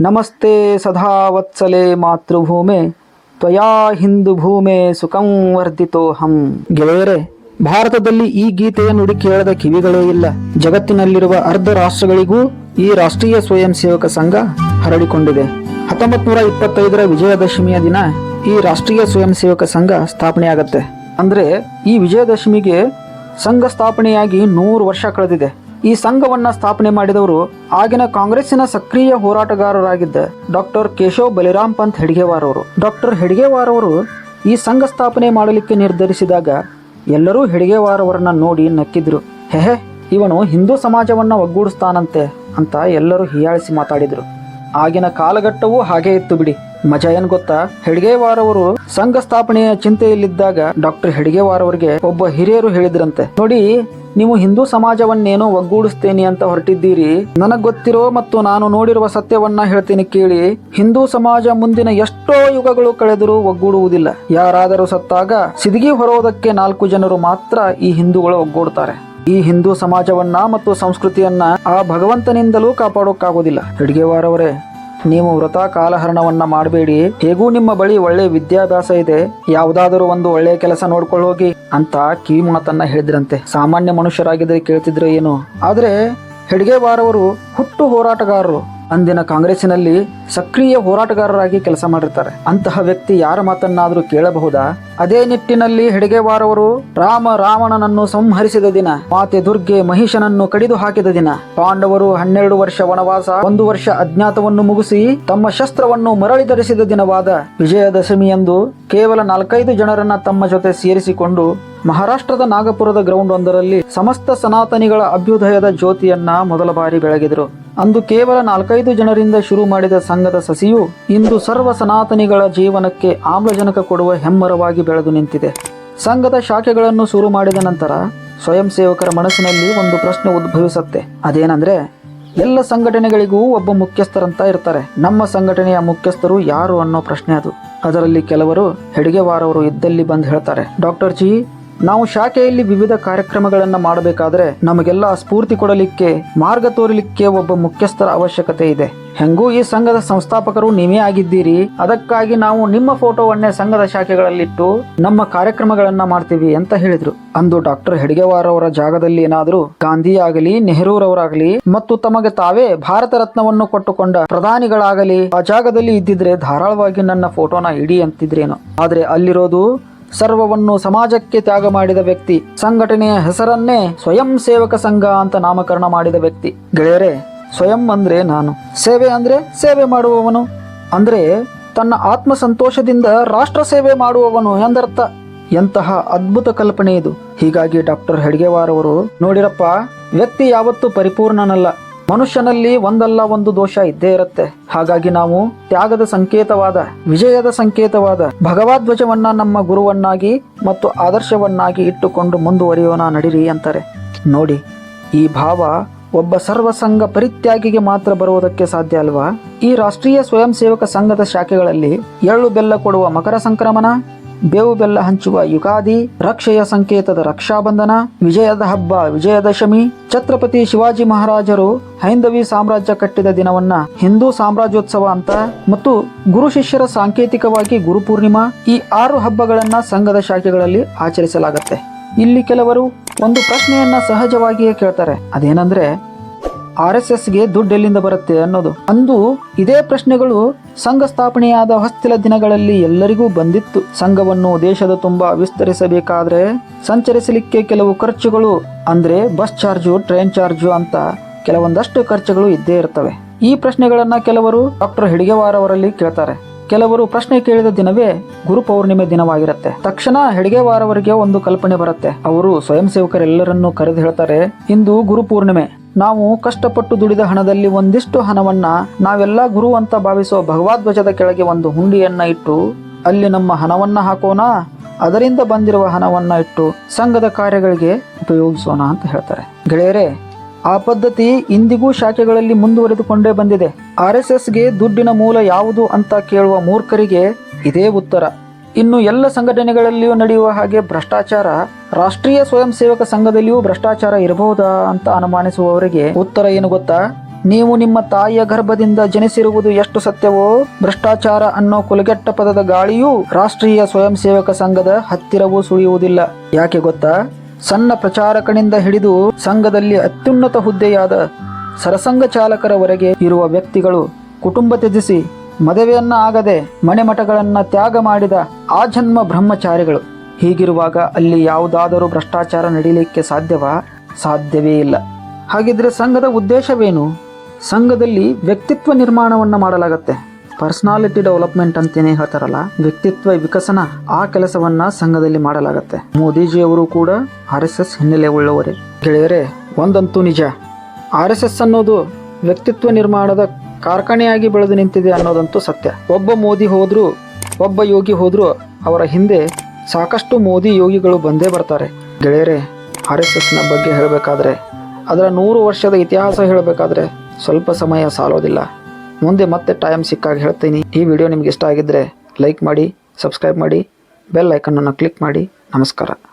ನಮಸ್ತೆ ಸದಾ ವತ್ಸಲೆ ಮಾತೃಭೂಮೆ, ತ್ವಯಾ ಹಿಂದೂ ಭೂಮೆ ಸುಖಂ ವರ್ಧಿತೋಹಂ ಗೆಳೆಯರೇ, ಭಾರತದಲ್ಲಿ ಈ ಗೀತೆಯನ್ನು ನುಡಿ ಕೇಳದ ಕಿವಿಗಳೇ ಇಲ್ಲ. ಜಗತ್ತಿನಲ್ಲಿರುವ ಅರ್ಧ ರಾಷ್ಟ್ರಗಳಿಗೂ ಈ ರಾಷ್ಟ್ರೀಯ ಸ್ವಯಂ ಸೇವಕ ಸಂಘ ಹರಡಿಕೊಂಡಿದೆ. ಹತ್ತೊಂಬತ್ ನೂರ ಇಪ್ಪತ್ತೈದರ ವಿಜಯದಶಮಿಯ ದಿನ ಈ ರಾಷ್ಟ್ರೀಯ ಸ್ವಯಂ ಸೇವಕ ಸಂಘ ಸ್ಥಾಪನೆಯಾಗತ್ತೆ. ಅಂದ್ರೆ ಈ ವಿಜಯದಶಮಿಗೆ ಸಂಘ ಸ್ಥಾಪನೆಯಾಗಿ ನೂರು ವರ್ಷ ಕಳೆದಿದೆ. ಈ ಸಂಘವನ್ನ ಸ್ಥಾಪನೆ ಮಾಡಿದವರು ಆಗಿನ ಕಾಂಗ್ರೆಸ್ಸಿನ ಸಕ್ರಿಯ ಹೋರಾಟಗಾರರಾಗಿದ್ದ ಡಾಕ್ಟರ್ ಕೇಶವ್ ಬಲಿರಾಮ್ ಪಂತ್ ಹೆಡ್ಗೇವಾರ್ ಅವರು ಡಾಕ್ಟರ್ ಹೆಡ್ಗೇವಾರ್ ಅವರು ಈ ಸಂಘ ಸ್ಥಾಪನೆ ಮಾಡಲಿಕ್ಕೆ ನಿರ್ಧರಿಸಿದಾಗ ಎಲ್ಲರೂ ಹೆಡ್ಗೇವಾರ್ ನೋಡಿ ನಕ್ಕಿದ್ರು. ಹೆಹೆ, ಇವನು ಹಿಂದೂ ಸಮಾಜವನ್ನ ಒಗ್ಗೂಡಿಸ್ತಾನಂತೆ ಅಂತ ಎಲ್ಲರೂ ಹೀಯಾಳಿಸಿ ಮಾತಾಡಿದರು. ಆಗಿನ ಕಾಲಘಟ್ಟವೂ ಹಾಗೇ ಇತ್ತು ಬಿಡಿ. ಮಜಾ ಏನ್ ಗೊತ್ತಾ? ಹೆಡ್ಗೇವಾರ್ ಅವರು ಸಂಘ ಸ್ಥಾಪನೆಯ ಚಿಂತೆಯಲ್ಲಿದ್ದಾಗ ಡಾಕ್ಟರ್ ಹೆಡ್ಗೇವಾರ್ ಅವರಿಗೆ ಒಬ್ಬ ಹಿರಿಯರು ಹೇಳಿದ್ರಂತೆ. ನೋಡಿ, ನೀವು ಹಿಂದೂ ಸಮಾಜವನ್ನೇನೋ ಒಗ್ಗೂಡಿಸ್ತೇನೆ ಅಂತ ಹೊರಟಿದ್ದೀರಿ. ನನಗ್ ಗೊತ್ತಿರೋ ಮತ್ತು ನಾನು ನೋಡಿರುವ ಸತ್ಯವನ್ನ ಹೇಳ್ತೀನಿ ಕೇಳಿ. ಹಿಂದೂ ಸಮಾಜ ಮುಂದಿನ ಎಷ್ಟೋ ಯುಗಗಳು ಕಳೆದರೂ ಒಗ್ಗೂಡುವುದಿಲ್ಲ. ಯಾರಾದರೂ ಸತ್ತಾಗ ಸಿದಿಗಿ ಹೊರೋದಕ್ಕೆ ನಾಲ್ಕು ಜನರು ಮಾತ್ರ ಈ ಹಿಂದೂಗಳು ಒಗ್ಗೂಡ್ತಾರೆ. ಈ ಹಿಂದೂ ಸಮಾಜವನ್ನ ಮತ್ತು ಸಂಸ್ಕೃತಿಯನ್ನ ಆ ಭಗವಂತನಿಂದಲೂ ಕಾಪಾಡೋಕ್ಕಾಗೋದಿಲ್ಲ. ಹೆಡ್ಗೇವಾರ್ ಅವರೇ ನೀವು ವ್ರತ ಕಾಲಹರಣವನ್ನ ಮಾಡಬೇಡಿ. ಹೇಗೂ ನಿಮ್ಮ ಬಳಿ ಒಳ್ಳೆ ವಿದ್ಯಾಭ್ಯಾಸ ಇದೆ. ಯಾವುದಾದರೂ ಒಂದು ಒಳ್ಳೆ ಕೆಲಸ ನೋಡ್ಕೊಳ್ಳೋಗಿ ಅಂತ ಕಿವಿ ಮಾತನ್ನ ಹೇಳಿದ್ರಂತೆ. ಸಾಮಾನ್ಯ ಮನುಷ್ಯರಾಗಿದ್ರೆ ಕೇಳ್ತಿದ್ರೆ ಏನು? ಆದ್ರೆ ಹೆಡ್ಗೆ ಬಾರವರು ಹುಟ್ಟು ಹೋರಾಟಗಾರರು. ಅಂದಿನ ಕಾಂಗ್ರೆಸ್ಸಿನಲ್ಲಿ ಸಕ್ರಿಯ ಹೋರಾಟಗಾರರಾಗಿ ಕೆಲಸ ಮಾಡಿರ್ತಾರೆ. ಅಂತಹ ವ್ಯಕ್ತಿ ಯಾರ ಮಾತನ್ನಾದರೂ ಕೇಳಬಹುದಾ? ಅದೇ ನಿಟ್ಟಿನಲ್ಲಿ ಹೆಡಗೆವಾರವರು ರಾಮ ರಾವಣನನ್ನು ಸಂಹರಿಸಿದ ದಿನ, ಮಾತೆ ದುರ್ಗೆ ಮಹಿಷನನ್ನು ಕಡಿದು ಹಾಕಿದ ದಿನ. ಪಾಂಡವರು ಹನ್ನೆರಡು ವರ್ಷ ವನವಾಸ, ಒಂದು ವರ್ಷ ಅಜ್ಞಾತವನ್ನು ಮುಗಿಸಿ ತಮ್ಮ ಶಸ್ತ್ರವನ್ನು ಮರಳಿ ಧರಿಸಿದ ದಿನವಾದ ವಿಜಯದಶಮಿಯಂದು ಕೇವಲ ನಾಲ್ಕೈದು ಜನರನ್ನ ತಮ್ಮ ಜೊತೆ ಸೇರಿಸಿಕೊಂಡು ಮಹಾರಾಷ್ಟ್ರದ ನಾಗಪುರದ ಗ್ರೌಂಡ್ ಒಂದರಲ್ಲಿ ಸಮಸ್ತ ಸನಾತನಿಗಳ ಅಭ್ಯುದಯದ ಜ್ಯೋತಿಯನ್ನ ಮೊದಲ ಬಾರಿ ಬೆಳಗಿದರು. ಅಂದು ಕೇವಲ ನಾಲ್ಕೈದು ಜನರಿಂದ ಶುರು ಮಾಡಿದ ಸಂಘದ ಸಸಿಯು ಇಂದು ಸರ್ವ ಸನಾತನಿಗಳ ಜೀವನಕ್ಕೆ ಆಮ್ಲಜನಕ ಕೊಡುವ ಹೆಮ್ಮರವಾಗಿ ಬೆಳೆದು ನಿಂತಿದೆ. ಸಂಘದ ಶಾಖೆಗಳನ್ನು ಶುರು ಮಾಡಿದ ನಂತರ ಸ್ವಯಂ ಸೇವಕರ ಮನಸ್ಸಿನಲ್ಲಿ ಒಂದು ಪ್ರಶ್ನೆ ಉದ್ಭವಿಸುತ್ತೆ. ಅದೇನಂದ್ರೆ, ಎಲ್ಲ ಸಂಘಟನೆಗಳಿಗೂ ಒಬ್ಬ ಮುಖ್ಯಸ್ಥರಂತ ಇರ್ತಾರೆ. ನಮ್ಮ ಸಂಘಟನೆಯ ಮುಖ್ಯಸ್ಥರು ಯಾರು ಅನ್ನೋ ಪ್ರಶ್ನೆ ಅದು. ಅದರಲ್ಲಿ ಕೆಲವರು ಹೆಡಿಗೆವಾರವರು ಇದ್ದಲ್ಲಿ ಬಂದು ಹೇಳ್ತಾರೆ. ಡಾಕ್ಟರ್ ಜಿ ನಾವು ಶಾಖೆಯಲ್ಲಿ ವಿವಿಧ ಕಾರ್ಯಕ್ರಮಗಳನ್ನ ಮಾಡಬೇಕಾದ್ರೆ ನಮಗೆಲ್ಲ ಸ್ಫೂರ್ತಿ ಕೊಡಲಿಕ್ಕೆ, ಮಾರ್ಗ ತೋರಲಿಕ್ಕೆ ಒಬ್ಬ ಮುಖ್ಯಸ್ಥರ ಅವಶ್ಯಕತೆ ಇದೆ. ಹೆಂಗೂ ಈ ಸಂಘದ ಸಂಸ್ಥಾಪಕರು ನೀವೇ ಆಗಿದ್ದೀರಿ. ಅದಕ್ಕಾಗಿ ನಾವು ನಿಮ್ಮ ಫೋಟೋವನ್ನೇ ಸಂಘದ ಶಾಖೆಗಳಲ್ಲಿಟ್ಟು ನಮ್ಮ ಕಾರ್ಯಕ್ರಮಗಳನ್ನ ಮಾಡ್ತೀವಿ ಅಂತ ಹೇಳಿದ್ರು. ಅಂದು ಡಾಕ್ಟರ್ ಹೆಡ್ಗೆವಾರ್ ಅವರ ಜಾಗದಲ್ಲಿ ಏನಾದರೂ ಗಾಂಧಿ ಆಗಲಿ ನೆಹರೂರವರಾಗಲಿ, ಮತ್ತು ತಮಗೆ ತಾವೇ ಭಾರತ ರತ್ನವನ್ನು ಕೊಟ್ಟುಕೊಂಡ ಪ್ರಧಾನಿಗಳಾಗಲಿ, ಆ ಜಾಗದಲ್ಲಿ ಇದ್ದಿದ್ರೆ ಧಾರಾಳವಾಗಿ ನನ್ನ ಫೋಟೋನ ಇಡಿ ಅಂತಿದ್ರೇನು. ಆದ್ರೆ ಅಲ್ಲಿರೋದು ಸರ್ವವನ್ನು ಸಮಾಜಕ್ಕೆ ತ್ಯಾಗ ಮಾಡಿದ ವ್ಯಕ್ತಿ. ಸಂಘಟನೆಯ ಹೆಸರನ್ನೇ ಸ್ವಯಂ ಸೇವಕ ಸಂಘ ಅಂತ ನಾಮಕರಣ ಮಾಡಿದ ವ್ಯಕ್ತಿ. ಗೆಳೆಯರೆ, ಸ್ವಯಂ ಅಂದ್ರೆ ನಾನು. ಸೇವೆ ಅಂದ್ರೆ ಸೇವೆ ಮಾಡುವವನು. ಅಂದ್ರೆ ತನ್ನ ಆತ್ಮ ಸಂತೋಷದಿಂದ ರಾಷ್ಟ್ರ ಸೇವೆ ಮಾಡುವವನು ಎಂದರ್ಥ. ಎಂತಹ ಅದ್ಭುತ ಕಲ್ಪನೆ ಇದು. ಹೀಗಾಗಿ ಡಾಕ್ಟರ್ ಹೆಡ್ಗೆವಾರವರು ನೋಡಿರಪ್ಪ, ವ್ಯಕ್ತಿ ಯಾವತ್ತೂ ಪರಿಪೂರ್ಣನಲ್ಲ. ಮನುಷ್ಯನಲ್ಲಿ ಒಂದಲ್ಲ ಒಂದು ದೋಷ ಇದ್ದೇ ಇರುತ್ತೆ. ಹಾಗಾಗಿ ನಾವು ತ್ಯಾಗದ ಸಂಕೇತವಾದ, ವಿಜಯದ ಸಂಕೇತವಾದ ಭಗವದ್ವಜವನ್ನ ನಮ್ಮ ಗುರುವನ್ನಾಗಿ ಮತ್ತು ಆದರ್ಶವನ್ನಾಗಿ ಇಟ್ಟುಕೊಂಡು ಮುಂದುವರಿಯೋಣ ನಡಿರಿ ಅಂತಾರೆ. ನೋಡಿ, ಈ ಭಾವ ಒಬ್ಬ ಸರ್ವಸಂಘ ಪರಿತ್ಯಾಗಿಗೆ ಮಾತ್ರ ಬರುವುದಕ್ಕೆ ಸಾಧ್ಯ ಅಲ್ವಾ? ಈ ರಾಷ್ಟ್ರೀಯ ಸ್ವಯಂ ಸೇವಕ ಸಂಘದ ಶಾಖೆಗಳಲ್ಲಿ ಎಳ್ಳು ಬೆಲ್ಲ ಕೊಡುವ ಮಕರ ಸಂಕ್ರಮಣ ಬೇವು ಬೆಲ್ಲ ಹಂಚುವ ಯುಗಾದಿ, ರಕ್ಷೆಯ ಸಂಕೇತದ ರಕ್ಷಾಬಂಧನ, ವಿಜಯದ ಹಬ್ಬ, ವಿಜಯದಶಮಿ, ಛತ್ರಪತಿ ಶಿವಾಜಿ ಮಹಾರಾಜರು ಹೈಂದವಿ ಸಾಮ್ರಾಜ್ಯ ಕಟ್ಟಿದ ದಿನವನ್ನ ಹಿಂದೂ ಸಾಮ್ರಾಜ್ಯೋತ್ಸವ ಅಂತ ಮತ್ತು ಗುರು ಶಿಷ್ಯರ ಸಾಂಕೇತಿಕವಾಗಿ ಗುರುಪೂರ್ಣಿಮಾ ಈ ಆರು ಹಬ್ಬಗಳನ್ನ ಸಂಘದ ಶಾಖೆಗಳಲ್ಲಿ ಆಚರಿಸಲಾಗುತ್ತೆ. ಇಲ್ಲಿ ಕೆಲವರು ಒಂದು ಪ್ರಶ್ನೆಯನ್ನ ಸಹಜವಾಗಿಯೇ ಕೇಳ್ತಾರೆ. ಅದೇನಂದ್ರೆ ಆರ್ ಎಸ್ ಎಸ್ಗೆ ದುಡ್ಡು ಎಲ್ಲಿಂದ ಬರುತ್ತೆ ಅನ್ನೋದು. ಅಂದು ಇದೇ ಪ್ರಶ್ನೆಗಳು ಸಂಘ ಸ್ಥಾಪನೆಯಾದ ಹೊಸ್ತಿಲ ದಿನಗಳಲ್ಲಿ ಎಲ್ಲರಿಗೂ ಬಂದಿತ್ತು. ಸಂಘವನ್ನು ದೇಶದ ತುಂಬಾ ವಿಸ್ತರಿಸಬೇಕಾದ್ರೆ ಸಂಚರಿಸಲಿಕ್ಕೆ ಕೆಲವು ಖರ್ಚುಗಳು, ಅಂದ್ರೆ ಬಸ್ ಚಾರ್ಜು, ಟ್ರೈನ್ ಚಾರ್ಜು ಅಂತ ಕೆಲವೊಂದಷ್ಟು ಖರ್ಚುಗಳು ಇದ್ದೇ ಇರ್ತವೆ. ಈ ಪ್ರಶ್ನೆಗಳನ್ನ ಕೆಲವರು ಡಾಕ್ಟರ್ ಹೆಡಿಗೆವಾರ್ ಅವರಲ್ಲಿ ಕೇಳ್ತಾರೆ. ಕೆಲವರು ಪ್ರಶ್ನೆ ಕೇಳಿದ ದಿನವೇ ಗುರು ಪೌರ್ಣಿಮೆ ದಿನವಾಗಿರುತ್ತೆ. ತಕ್ಷಣ ಹೆಡಿಗೆವಾರ್ ಅವರಿಗೆ ಒಂದು ಕಲ್ಪನೆ ಬರುತ್ತೆ. ಅವರು ಸ್ವಯಂ ಸೇವಕರೆಲ್ಲರನ್ನೂ ಕರೆದು ಹೇಳ್ತಾರೆ, ಇಂದು ಗುರು ಪೂರ್ಣಿಮೆ. ನಾವು ಕಷ್ಟಪಟ್ಟು ದುಡಿದ ಹಣದಲ್ಲಿ ಒಂದಿಷ್ಟು ಹಣವನ್ನ ನಾವೆಲ್ಲ ಗುರು ಅಂತ ಭಾವಿಸುವ ಭಗವಾಧ್ವಜದ ಕೆಳಗೆ ಒಂದು ಹುಂಡಿಯನ್ನ ಇಟ್ಟು ಅಲ್ಲಿ ನಮ್ಮ ಹಣವನ್ನ ಹಾಕೋಣ, ಅದರಿಂದ ಬಂದಿರುವ ಹಣವನ್ನ ಇಟ್ಟು ಸಂಘದ ಕಾರ್ಯಗಳಿಗೆ ಉಪಯೋಗಿಸೋಣ ಅಂತ ಹೇಳ್ತಾರೆ. ಗೆಳೆಯರೇ, ಆ ಪದ್ಧತಿ ಇಂದಿಗೂ ಶಾಖೆಗಳಲ್ಲಿ ಮುಂದುವರೆದುಕೊಂಡೇ ಬಂದಿದೆ. ಆರ್ ಎಸ್ ಎಸ್ಗೆ ದುಡ್ಡಿನ ಮೂಲ ಯಾವುದು ಅಂತ ಕೇಳುವ ಮೂರ್ಖರಿಗೆ ಇದೇ ಉತ್ತರ. ಇನ್ನು ಎಲ್ಲ ಸಂಘಟನೆಗಳಲ್ಲಿಯೂ ನಡೆಯುವ ಹಾಗೆ ಭ್ರಷ್ಟಾಚಾರ, ರಾಷ್ಟ್ರೀಯ ಸ್ವಯಂ ಸೇವಕ ಸಂಘದಲ್ಲಿಯೂ ಭ್ರಷ್ಟಾಚಾರ ಇರಬಹುದಾ ಅಂತ ಅನುಮಾನಿಸುವವರಿಗೆ ಉತ್ತರ ಏನು ಗೊತ್ತಾ? ನೀವು ನಿಮ್ಮ ತಾಯಿಯ ಗರ್ಭದಿಂದ ಜನಿಸಿರುವುದು ಎಷ್ಟು ಸತ್ಯವೋ, ಭ್ರಷ್ಟಾಚಾರ ಅನ್ನೋ ಕುಲಗೆಟ್ಟ ಪದದ ಗಾಳಿಯೂ ರಾಷ್ಟ್ರೀಯ ಸ್ವಯಂ ಸೇವಕ ಸಂಘದ ಹತ್ತಿರವೂ ಸುಳಿಯುವುದಿಲ್ಲ. ಯಾಕೆ ಗೊತ್ತಾ? ಸಣ್ಣ ಪ್ರಚಾರಕನಿಂದ ಹಿಡಿದು ಸಂಘದಲ್ಲಿ ಅತ್ಯುನ್ನತ ಹುದ್ದೆಯಾದ ಸರಸಂಘ ಚಾಲಕರವರೆಗೆ ಇರುವ ವ್ಯಕ್ತಿಗಳು ಕುಟುಂಬ ತ್ಯಜಿಸಿ ಮದುವೆಯನ್ನ ಆಗದೆ ಮನೆಮಠಗಳನ್ನ ತ್ಯಾಗ ಮಾಡಿದ ಆ ಜನ್ಮ ಬ್ರಹ್ಮಚಾರಿಗಳು. ಹೀಗಿರುವಾಗ ಅಲ್ಲಿ ಯಾವುದಾದರೂ ಭ್ರಷ್ಟಾಚಾರ ನಡೀಲಿಕ್ಕೆ ಸಾಧ್ಯವಾ? ಸಾಧ್ಯವೇ ಇಲ್ಲ. ಹಾಗಿದ್ರೆ ಸಂಘದ ಉದ್ದೇಶವೇನು? ಸಂಘದಲ್ಲಿ ವ್ಯಕ್ತಿತ್ವ ನಿರ್ಮಾಣವನ್ನ ಮಾಡಲಾಗತ್ತೆ. ಪರ್ಸನಾಲಿಟಿ ಡೆವಲಪ್ಮೆಂಟ್ ಅಂತೇನೆ ಹೇಳ್ತಾರಲ್ಲ, ವ್ಯಕ್ತಿತ್ವ ವಿಕಸನ ಆ ಕೆಲಸವನ್ನ ಸಂಘದಲ್ಲಿ ಮಾಡಲಾಗತ್ತೆ. ಮೋದಿಜಿಯವರು ಕೂಡ ಆರ್ ಎಸ್ ಎಸ್ ಹಿನ್ನೆಲೆ ಉಳ್ಳವರೇ ಗೆಳೆಯರೆ, ಒಂದಂತೂ ನಿಜ. ಆರ್ ಎಸ್ ಎಸ್ ಅನ್ನೋದು ವ್ಯಕ್ತಿತ್ವ ನಿರ್ಮಾಣದ ಕಾರ್ಖಾನೆಯಾಗಿ ಬೆಳೆದು ನಿಂತಿದೆ ಅನ್ನೋದಂತೂ ಸತ್ಯ. ಒಬ್ಬ ಮೋದಿ ಹೋದರೂ, ಒಬ್ಬ ಯೋಗಿ ಹೋದರೂ ಅವರ ಹಿಂದೆ ಸಾಕಷ್ಟು ಮೋದಿ ಯೋಗಿಗಳು ಬಂದೇ ಬರ್ತಾರೆ. ಗೆಳೆಯರೆ, ಆರ್ ಎಸ್ ಎಸ್ನ ಬಗ್ಗೆ ಹೇಳಬೇಕಾದ್ರೆ, ಅದರ ನೂರು ವರ್ಷದ ಇತಿಹಾಸ ಹೇಳಬೇಕಾದ್ರೆ ಸ್ವಲ್ಪ ಸಮಯ ಸಾಲೋದಿಲ್ಲ. ಮುಂದೆ ಮತ್ತೆ ಟೈಮ್ ಸಿಕ್ಕಾಗ ಹೇಳ್ತೀನಿ. ಈ ವಿಡಿಯೋ ನಿಮ್ಗೆ ಇಷ್ಟ ಆಗಿದ್ದರೆ ಲೈಕ್ ಮಾಡಿ, ಸಬ್ಸ್ಕ್ರೈಬ್ ಮಾಡಿ, ಬೆಲ್ ಐಕನನ್ನು ಕ್ಲಿಕ್ ಮಾಡಿ. ನಮಸ್ಕಾರ.